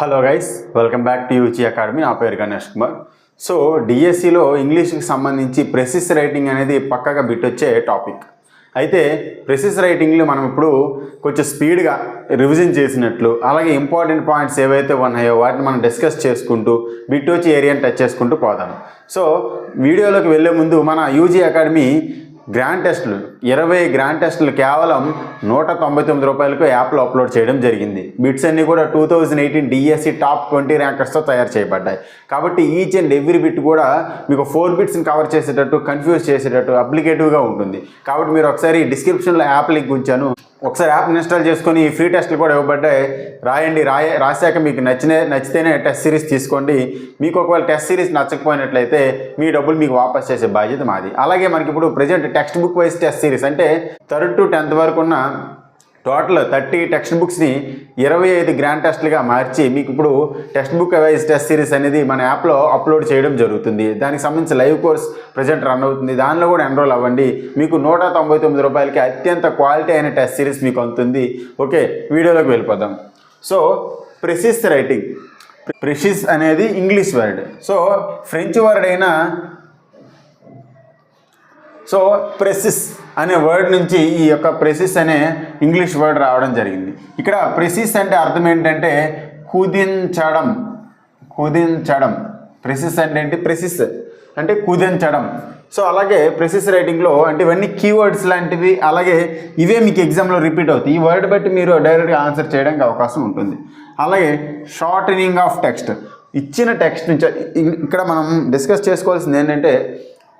Hello guys welcome back to UG academy నా పేరు Ganesh Kumar. So డిఎస్సిలో ఇంగ్లీష్కి సంబంధించి ప్రెసిస్ రైటింగ్ అనేది పక్కగా బిట్టొచ్చే టాపిక్ అయితే ప్రెసిస్ రైటింగ్లో మనం ఇప్పుడు కొంచెం స్పీడ్గా రివిజన్ చేసినట్లు అలాగే ఇంపార్టెంట్ పాయింట్స్ ఏవైతే ఉన్నాయో వాటిని మనం డిస్కస్ చేసుకుంటూ బిట్ వచ్చి ఏరియాని టచ్ చేసుకుంటూ పోదాం. సో వీడియోలోకి వెళ్ళే ముందు మన యూజీ అకాడమీ గ్రాండ్ టెస్ట్లు ఇరవై గ్రాండ్ టెస్టులు కేవలం నూట తొంభై తొమ్మిది రూపాయలకు యాప్లో అప్లోడ్ చేయడం జరిగింది. బిట్స్ అన్నీ కూడా two thousand eighteen DSC top twenty ర్యాంకర్స్తో తయారు చేయబడ్డాయి. కాబట్టి ఈచ్ అండ్ ఎవ్రీ బిట్ కూడా మీకు ఫోర్ బిట్స్ని కవర్ చేసేటట్టు కన్ఫ్యూజ్ చేసేటట్టు అప్లికేటివ్గా ఉంటుంది. కాబట్టి మీరు ఒకసారి డిస్క్రిప్షన్లో యాప్ లింక్ ఉంచాను. ఒకసారి యాప్ ఇన్స్టాల్ చేసుకొని ఈ ఫ్రీ టెస్ట్లు కూడా ఇవ్వబడ్డాయి. రాయండి. రాయ రాశాక మీకు నచ్చిన నచ్చితేనే టెస్ట్ సిరీస్ తీసుకోండి. మీకు ఒకవేళ టెస్ట్ సిరీస్ నచ్చకపోయినట్లయితే మీ డబ్బులు మీకు వాపస్ చేసే బాధ్యత మాది. అలాగే మనకి ఇప్పుడు present text book wise test series అంటే థర్డ్ టు టెన్త్ వరకు ఉన్న టోటల్ థర్టీ టెక్స్ట్ బుక్స్ని ఇరవై ఐదు గ్రాండ్ టెస్ట్లుగా మార్చి మీకు ఇప్పుడు text book wise test series అనేది మన యాప్లో అప్లోడ్ చేయడం జరుగుతుంది. దానికి సంబంధించి లైవ్ కోర్స్ ప్రజెంట్ రన్ అవుతుంది. దానిలో కూడా ఎన్రోల్ అవ్వండి. మీకు నూట తొంభై తొమ్మిది రూపాయలకి అత్యంత క్వాలిటీ అయిన టెస్ట్ సిరీస్ మీకు అందుతుంది. ఓకే వీడియోలోకి వెళ్ళిపోదాం. సో ప్రెసిస్ రైటింగ్ ప్రెసిస్ అనేది English word so French word అయిన సో ప్రెసిస్ అనే వర్డ్ నుంచి ఈ యొక్క ప్రెసిస్ అనే ఇంగ్లీష్ వర్డ్ రావడం జరిగింది. ఇక్కడ ప్రెసిస్ అంటే అర్థం ఏంటంటే కుదించడం. కుదించడం. ప్రెసిస్ అంటే ఏంటి? ప్రెసిస్ అంటే కుదించడం. సో అలాగే ప్రెసిస్ రైటింగ్లో అంటే ఇవన్నీ కీవర్డ్స్ లాంటివి అలాగే ఇవే మీకు ఎగ్జామ్లో రిపీట్ అవుతాయి. ఈ వర్డ్ బట్టి మీరు డైరెక్ట్గా ఆన్సర్ చేయడానికి అవకాశం ఉంటుంది. అలాగే షార్టనింగ్ ఆఫ్ టెక్స్ట్ ఇచ్చిన టెక్స్ట్ నుంచి ఇక్కడ మనం డిస్కస్ చేసుకోవాల్సింది ఏంటంటే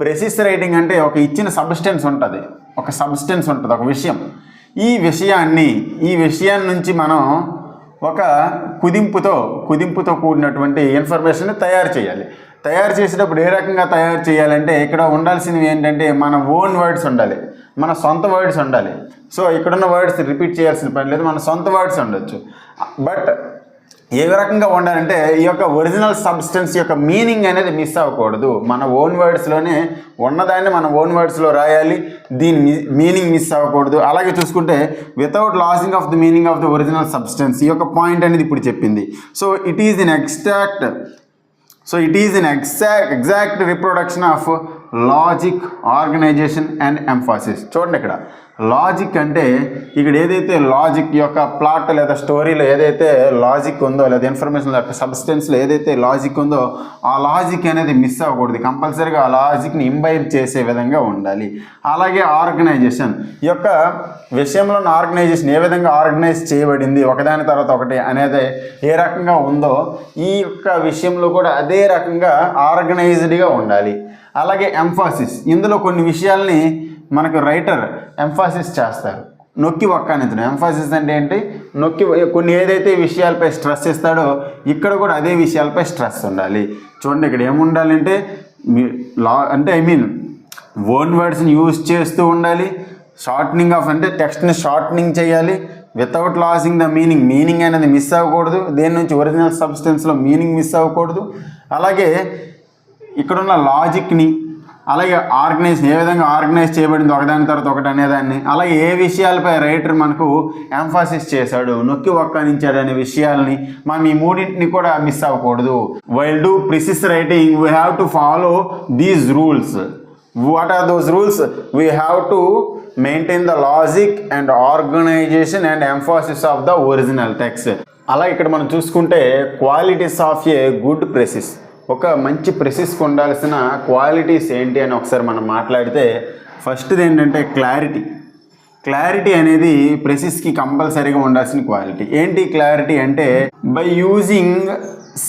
ప్రెసిస్ రైటింగ్ అంటే ఒక ఇచ్చిన సబ్స్టెన్స్ ఉంటుంది. ఒక సబ్స్టెన్స్ ఉంటుంది ఒక విషయం. ఈ విషయాన్ని ఈ విషయం నుంచి మనం ఒక కుదింపుతో కుదింపుతో కూడినటువంటి ఇన్ఫర్మేషన్ తయారు చేయాలి. తయారు చేసేటప్పుడు ఏ రకంగా తయారు చేయాలంటే ఇక్కడ ఉండాల్సినవి ఏంటంటే మన ఓన్ వర్డ్స్ ఉండాలి మన సొంత వర్డ్స్ ఉండాలి. సో ఇక్కడున్న వర్డ్స్ రిపీట్ చేయాల్సిన పని లేదు మన సొంత వర్డ్స్ ఉండొచ్చు. బట్ ఏ రకంగా ఉండాలంటే ఈ యొక్క ఒరిజినల్ సబ్స్టెన్స్ యొక్క మీనింగ్ అనేది మిస్ అవ్వకూడదు. మన ఓన్ వర్డ్స్లోనే ఉన్నదాన్ని మన ఓన్ వర్డ్స్లో రాయాలి. దీని మీనింగ్ మిస్ అవ్వకూడదు. అలాగే చూసుకుంటే without losing of the meaning of the original substance ఈ యొక్క పాయింట్ అనేది ఇప్పుడు చెప్పింది. So it is in extract so it is in exact exact reproduction of logic organisation and emphasis చూడండి ఇక్కడ. లాజిక్ అంటే ఇక్కడ ఏదైతే లాజిక్ యొక్క ప్లాట్ లేదా స్టోరీలో ఏదైతే లాజిక్ ఉందో లేదా ఇన్ఫర్మేషన్ యొక్క సబ్స్టెన్స్లో ఏదైతే లాజిక్ ఉందో ఆ లాజిక్ అనేది మిస్ అవ్వకూడదు. కంపల్సరీగా ఆ లాజిక్ని ఇంబైబ్ చేసే విధంగా ఉండాలి. అలాగే ఆర్గనైజేషన్ ఈ యొక్క విషయంలో ఆర్గనైజేషన్ ఏ విధంగా ఆర్గనైజ్ చేయబడింది ఒకదాని తర్వాత ఒకటి అనేది ఏ రకంగా ఉందో ఈ యొక్క విషయంలో కూడా అదే రకంగా ఆర్గనైజ్డ్గా ఉండాలి. అలాగే ఎంఫాసిస్ ఇందులో కొన్ని విషయాల్ని మనకు రైటర్ ఎంఫాసిస్ చేస్తారు. నొక్కి ఒక్కానించడం ఎంఫాసిస్ అంటే ఏంటి? నొక్కి కొన్ని ఏదైతే విషయాలపై స్ట్రెస్ ఇస్తాడో ఇక్కడ కూడా అదే విషయాలపై స్ట్రెస్ ఉండాలి. చూడండి ఇక్కడ ఏముండాలంటే మీ లా అంటే ఐ మీన్ ఓన్ వర్డ్స్ని యూజ్ చేస్తూ ఉండాలి. షార్ట్నింగ్ ఆఫ్ అంటే టెక్స్ట్ని షార్ట్నింగ్ చేయాలి. Without losing the meaning meaning అనేది మిస్ అవ్వకూడదు. దేని నుంచి ఒరిజినల్ సబ్స్టెన్స్లో మీనింగ్ మిస్ అవ్వకూడదు. అలాగే ఇక్కడున్న లాజిక్ని అలాగే ఆర్గనైజ్ ఏ విధంగా ఆర్గనైజ్ చేయబడింది ఒకదాని తర్వాత ఒకటి అనేదాన్ని అలాగే ఏ విషయాలపై రైటర్ మనకు ఎంఫాసిస్ చేశాడు నొక్కి ఒక్కనించాడు అనే విషయాల్ని మనం ఈ మూడింటిని కూడా మిస్ అవ్వకూడదు. While do precis writing we have to follow these rules what are those rules we have to maintain the logic and organisation and emphasis of the original text అలా ఇక్కడ మనం చూసుకుంటే qualities of a good precis ఒక మంచి ప్రెసిస్కి ఉండాల్సిన qualities ఏంటి అని ఒకసారి మనం మాట్లాడితే ఫస్ట్ది ఏంటంటే క్లారిటీ క్లారిటీ అనేది ప్రెసిస్కి కంపల్సరీగా ఉండాల్సిన క్వాలిటీ ఏంటి క్లారిటీ అంటే by using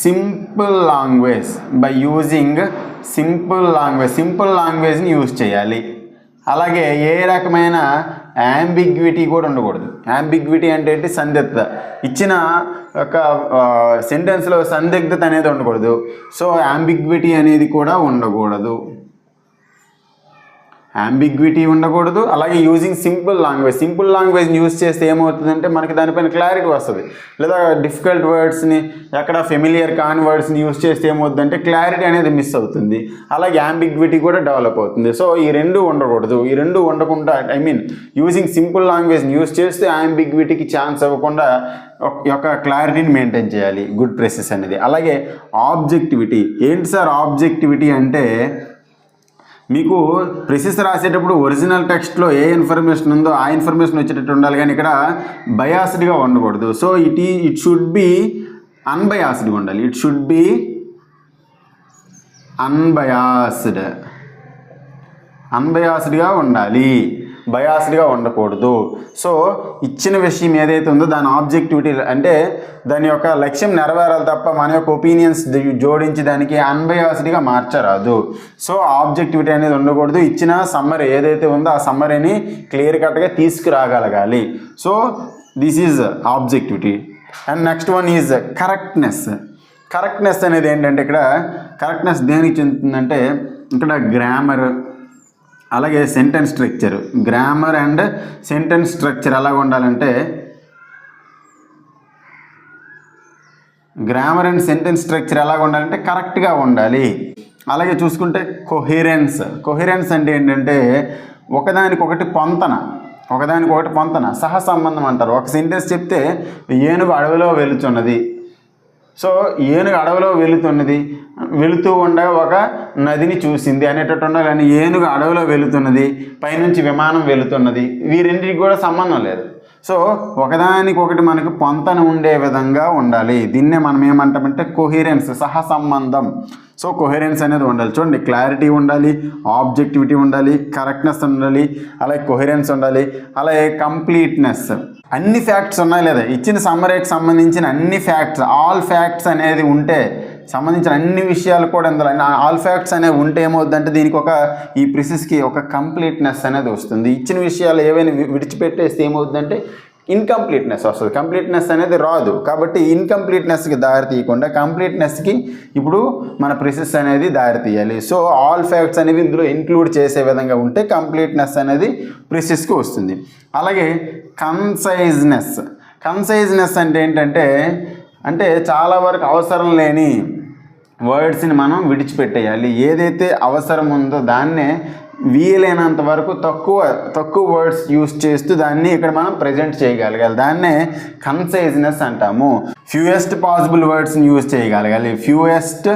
simple language by using simple language simple లాంగ్వేజ్ని use చేయాలి. అలాగే ఏ రకమైన యాంబిగ్విటీ కూడా ఉండకూడదు. యాంబిగ్విటీ అంటే ఏంటి? సందిగ్ధత. ఇచ్చిన ఒక సెంటెన్స్లో సందిగ్ధత అనేది ఉండకూడదు. సో యాంబిగ్విటీ అనేది కూడా ఉండకూడదు. అంబిగ్విటీ ఉండకూడదు. అలాగే using simple language simple language use చేస్తే ఏమవుతుందంటే మనకి దానిపైన క్లారిటీ వస్తుంది. లేదా డిఫికల్ట్ వర్డ్స్ని ఎక్కడ ఫెమిలియర్ కాని వర్డ్స్ని యూజ్ చేస్తే ఏమవుతుందంటే క్లారిటీ అనేది మిస్ అవుతుంది. అలాగే అంబిగ్విటీ కూడా డెవలప్ అవుతుంది. సో ఈ రెండు ఉండకూడదు. ఈ రెండు ఉండకుండా ఐ మీన్ యూజింగ్ సింపుల్ లాంగ్వేజ్ని యూజ్ చేస్తే అంబిగ్విటీకి ఛాన్స్ ఇవ్వకుండా యొక్క క్లారిటీని మెయింటైన్ చేయాలి. గుడ్ ప్రెసెస్ అనేది అలాగే ఆబ్జెక్టివిటీ ఏంటి సార్ ఆబ్జెక్టివిటీ అంటే మీకు ప్రిసిస్ రాసేటప్పుడు ఒరిజినల్ టెక్స్ట్లో ఏ ఇన్ఫర్మేషన్ ఉందో ఆ ఇన్ఫర్మేషన్ వచ్చేటట్టు ఉండాలి. కానీ ఇక్కడ బయాస్డ్గా ఉండకూడదు. సో ఇట్ ఈ ఇట్ షుడ్ బి అన్బయాస్డ్గా ఉండాలి. It should be unbiased. అన్బయాస్డ్గా ఉండాలి. బయాస్డ్గా ఉండకూడదు. సో ఇచ్చిన విషయం ఏదైతే ఉందో దాని ఆబ్జెక్టివిటీ అంటే దాని యొక్క లక్ష్యం నెరవేరాలి తప్ప మన యొక్క ఒపీనియన్స్ జోడించి దానికి అన్బయాస్డ్గా మార్చరాదు. సో ఆబ్జెక్టివిటీ అనేది ఉండకూడదు. ఇచ్చిన సమ్మర్ ఏదైతే ఉందో ఆ సమ్మరీని క్లియర్ కట్గా తీసుకురాగలగాలి. So this is objectivity. And next one is correctness. Correctness అనేది ఏంటంటే ఇక్కడ కరెక్ట్నెస్ దేనికి చెందుతుందంటే ఇక్కడ గ్రామర్ అలాగే sentence structure grammar and sentence structure ఎలాగ ఉండాలంటే గ్రామర్ అండ్ సెంటెన్స్ స్ట్రక్చర్ ఎలాగ ఉండాలంటే కరెక్ట్గా ఉండాలి. అలాగే చూసుకుంటే కొహిరెన్స్ కొహిరెన్స్ అంటే ఏంటంటే ఒకదానికొకటి పొంతన ఒకదానికొకటి పొంతన సహసంబంధం అంటారు. ఒక సెంటెన్స్ చెప్తే ఏనుగు అడవిలో వెలుచున్నది సో ఏనుగు అడవిలో వెళుతున్నది. వెళుతూ ఉండగా ఒక నదిని చూసింది. అనేటట్టు ఉండాలి కానీ ఏనుగు అడవిలో వెళుతున్నది. పైనుంచి విమానం వెళుతున్నది. వీరింటికి కూడా సంబంధం లేదు. సో ఒకదానికొకటి మనకు పొంతన ఉండే విధంగా ఉండాలి. దీన్నే మనం ఏమంటామంటే కొహిరెన్స్ సహసంబంధం. సో కొహెరెన్స్ అనేది ఉండాలి. చూడండి క్లారిటీ ఉండాలి ఆబ్జెక్టివిటీ ఉండాలి కరెక్ట్నెస్ ఉండాలి అలాగే కొహెరెన్స్ ఉండాలి అలాగే కంప్లీట్నెస్ అన్ని ఫ్యాక్ట్స్ ఉన్నాయి లేదా? ఇచ్చిన సమ్మరీకి సంబంధించిన అన్ని ఫ్యాక్ట్స్ ఆల్ ఫ్యాక్ట్స్ అనేది ఉంటే సంబంధించిన అన్ని విషయాలు కూడా ఇందులో ఆల్ ఫ్యాక్ట్స్ అనేవి ఉంటే ఏమవుతుందంటే దీనికి ఒక ఈ ప్రిసిస్కి ఒక కంప్లీట్నెస్ అనేది వస్తుంది. ఇచ్చిన విషయాలు ఏవైనా విడిచిపెట్టేస్తే ఏమవుతుందంటే ఇన్కంప్లీట్నెస్ వస్తుంది. కంప్లీట్నెస్ అనేది రాదు. కాబట్టి ఇన్కంప్లీట్నెస్కి దారి తీయకుండా కంప్లీట్నెస్కి ఇప్పుడు మన ప్రిసిస్ అనేది దారి తీయాలి. సో ఆల్ ఫ్యాక్ట్స్ అనేవి ఇందులో ఇంక్లూడ్ చేసే విధంగా ఉంటే కంప్లీట్నెస్ అనేది ప్రిసిస్కి వస్తుంది. అలాగే కన్సైజ్నెస్ కన్సైజ్నెస్ అంటే ఏంటంటే అంటే చాలా వరకు అవసరం లేని వర్డ్స్ని మనం విడిచిపెట్టేయాలి. ఏదైతే అవసరం ఉందో దాన్నే వీలైనంత వరకు తక్కువ తక్కువ వర్డ్స్ యూస్ చేస్తూ దాన్ని ఇక్కడ మనం ప్రజెంట్ చేయగలగాలి. దాన్నే కన్సైజ్నెస్ అంటాము. ఫ్యూయెస్ట్ పాసిబుల్ వర్డ్స్ని యూస్ చేయగలగాలి. ఫ్యూయెస్ట్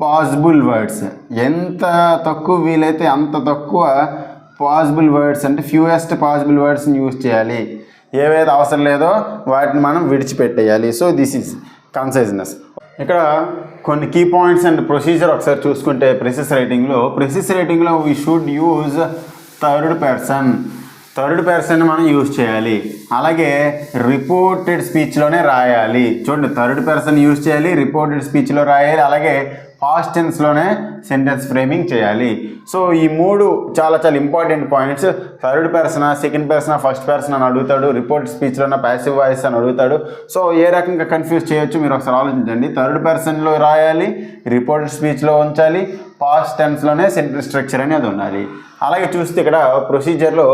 పాసిబుల్ వర్డ్స్ ఎంత తక్కువ వీలైతే అంత తక్కువ పాసిబుల్ వర్డ్స్ అంటే ఫ్యూయెస్ట్ పాసిబుల్ వర్డ్స్ని యూస్ చేయాలి. ఏవైతే అవసరం లేదో వాటిని మనం విడిచిపెట్టేయాలి. సో దిస్ ఈజ్ కన్సైజ్నెస్ ఇక్కడ కొన్ని కీ పాయింట్స్ అండ్ ప్రొసీజర్ ఒకసారి చూసుకుంటే ప్రెసెస్ రైటింగ్లో precis రైటింగ్లో we should use third person third person మనం యూజ్ చేయాలి. అలాగే రిపోర్టెడ్ స్పీచ్లోనే రాయాలి. చూడండి థర్డ్ పర్సన్ యూజ్ చేయాలి రిపోర్టెడ్ స్పీచ్లో రాయాలి. అలాగే పాస్ట్ టెన్స్లోనే సెంటెన్స్ ఫ్రేమింగ్ చేయాలి. సో ఈ మూడు చాలా చాలా important points third person second person first person అని అడుగుతాడు. రిపోర్ట్ స్పీచ్లో ప్యాసివ్ వాయిస్ అని అడుగుతాడు. సో ఏ రకంగా కన్ఫ్యూజ్ చేయొచ్చు మీరు ఒకసారి ఆలోచించండి. థర్డ్ పర్సన్లో రాయాలి రిపోర్ట్ స్పీచ్లో ఉంచాలి పాస్ట్ టెన్స్లోనే సెంటెన్స్ స్ట్రక్చర్ అనేది ఉండాలి. అలాగే చూస్తే ఇక్కడ ప్రొసీజర్లో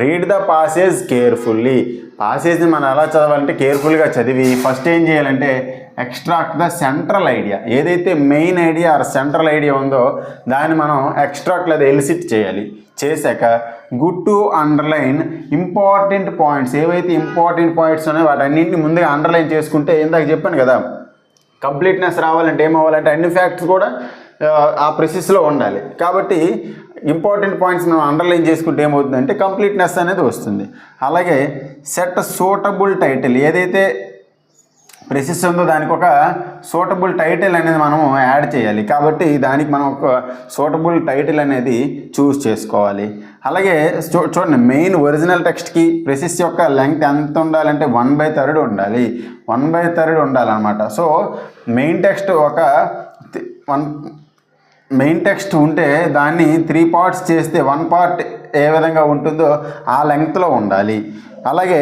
రీడ్ ద పాసేజ్ కేర్ఫుల్లీ పాసేజ్ని మనం ఎలా చదవాలంటే కేర్ఫుల్గా చదివి ఫస్ట్ ఏం చేయాలంటే ఎక్స్ట్రాక్ట్ ద సెంట్రల్ ఐడియా. ఏదైతే main idea or central idea ఉందో దాన్ని మనం ఎక్స్ట్రాక్ట్ లేదా ఎలిసిట్ చేయాలి. చేశాక good to underline important points. ఏవైతే ఇంపార్టెంట్ పాయింట్స్ ఉన్నాయో వాటన్నింటిని ముందుగా అండర్లైన్ చేసుకుంటే ఇందాక చెప్పాను కదా కంప్లీట్నెస్ రావాలంటే ఏమవ్వాలంటే అన్ని ఫ్యాక్ట్స్ కూడా ఆ, ఆ ప్రెసిస్లో ఉండాలి. కాబట్టి ఇంపార్టెంట్ పాయింట్స్ మనం అండర్లైన్ చేసుకుంటే ఏమవుతుందంటే కంప్లీట్నెస్ అనేది వస్తుంది. అలాగే సెట్ సూటబుల్ టైటిల్. ఏదైతే ప్రెసిస్ ఉందో దానికి ఒక సూటబుల్ టైటిల్ అనేది మనము యాడ్ చేయాలి. కాబట్టి దానికి మనం ఒక సూటబుల్ టైటిల్ అనేది చూస్ చేసుకోవాలి. అలాగే చూ చూడండి మెయిన్ ఒరిజినల్ టెక్స్ట్కి ప్రెసిస్ యొక్క లెంగ్త్ ఎంత ఉండాలంటే వన్ బై థర్డ్ ఉండాలి. వన్ బై థర్డ్ ఉండాలన్నమాట. సో మెయిన్ టెక్స్ట్ ఒక వన్ మెయిన్ టెక్స్ట్ ఉంటే దాన్ని త్రీ పార్ట్స్ చేస్తే వన్ పార్ట్ ఏ విధంగా ఉంటుందో ఆ లెంగ్త్లో ఉండాలి. అలాగే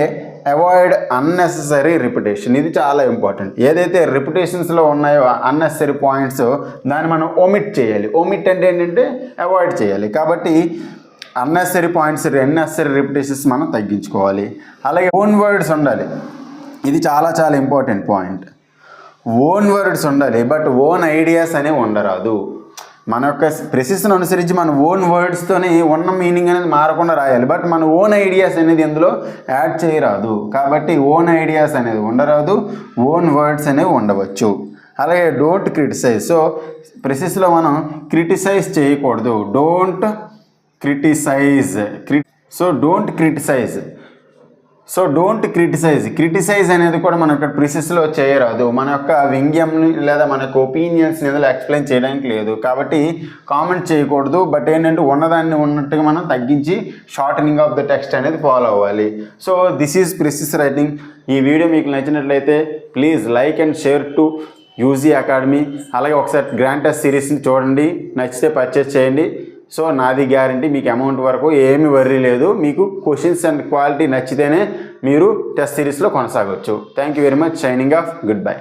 అవాయిడ్ అన్నెసెసరీ రిపిటేషన్ ఇది చాలా ఇంపార్టెంట్ ఏదైతే రిపిటేషన్స్లో ఉన్నాయో అన్నెసరీ పాయింట్స్ దాన్ని మనం ఓమిట్ చేయాలి. ఓమిట్ అంటే ఏంటంటే అవాయిడ్ చేయాలి. కాబట్టి అన్నెసరీ పాయింట్స్ అన్నెసరీ రిపిటేషన్స్ మనం తగ్గించుకోవాలి. అలాగే ఓన్ వర్డ్స్ ఉండాలి. ఇది చాలా చాలా ఇంపార్టెంట్ పాయింట్ ఓన్ వర్డ్స్ ఉండాలి బట్ ఓన్ ఐడియాస్ అనేవి ఉండరాదు. మన యొక్క ప్రెసిషన్ అనుసరించి మన ఓన్ వర్డ్స్తోనే ఉన్న మీనింగ్ అనేది మారకుండా రాయాలి. బట్ మన ఓన్ ఐడియాస్ అనేది ఇందులో యాడ్ చేయరాదు. కాబట్టి ఓన్ ఐడియాస్ అనేది ఉండరాదు. ఓన్ వర్డ్స్ అనేవి ఉండవచ్చు. అలాగే డోంట్ క్రిటిసైజ్ సో ప్రెసిస్లో మనం క్రిటిసైజ్ చేయకూడదు. డోంట్ క్రిటిసైజ్ క్రి so don't criticise so don't criticise criticise అనేది కూడా మన ఇక్కడ ప్రిసెస్లో చేయరాదు. మన యొక్క వ్యంగ్యంని లేదా మన యొక్క ఒపీనియన్స్ని ఏదో ఎక్స్ప్లెయిన్ చేయడానికి లేదు. కాబట్టి కామెంట్ చేయకూడదు. బట్ ఏంటంటే ఉన్నదాన్ని ఉన్నట్టుగా మనం తగ్గించి షార్టనింగ్ ఆఫ్ ద టెక్స్ట్ అనేది ఫాలో అవ్వాలి. So this is precis writing ఈ వీడియో మీకు నచ్చినట్లయితే please like and share to UG academy అలాగే ఒకసారి గ్రాంటస్ సిరీస్ని చూడండి. నచ్చితే పర్చేస్ చేయండి. సో నాది గ్యారంటీ మీకు అమౌంట్ వరకు ఏమి వర్రీ లేదు. మీకు క్వశ్చన్స్ అండ్ క్వాలిటీ నచ్చితేనే మీరు టెస్ట్ సిరీస్లో కొనసాగవచ్చు thank you very much signing off goodbye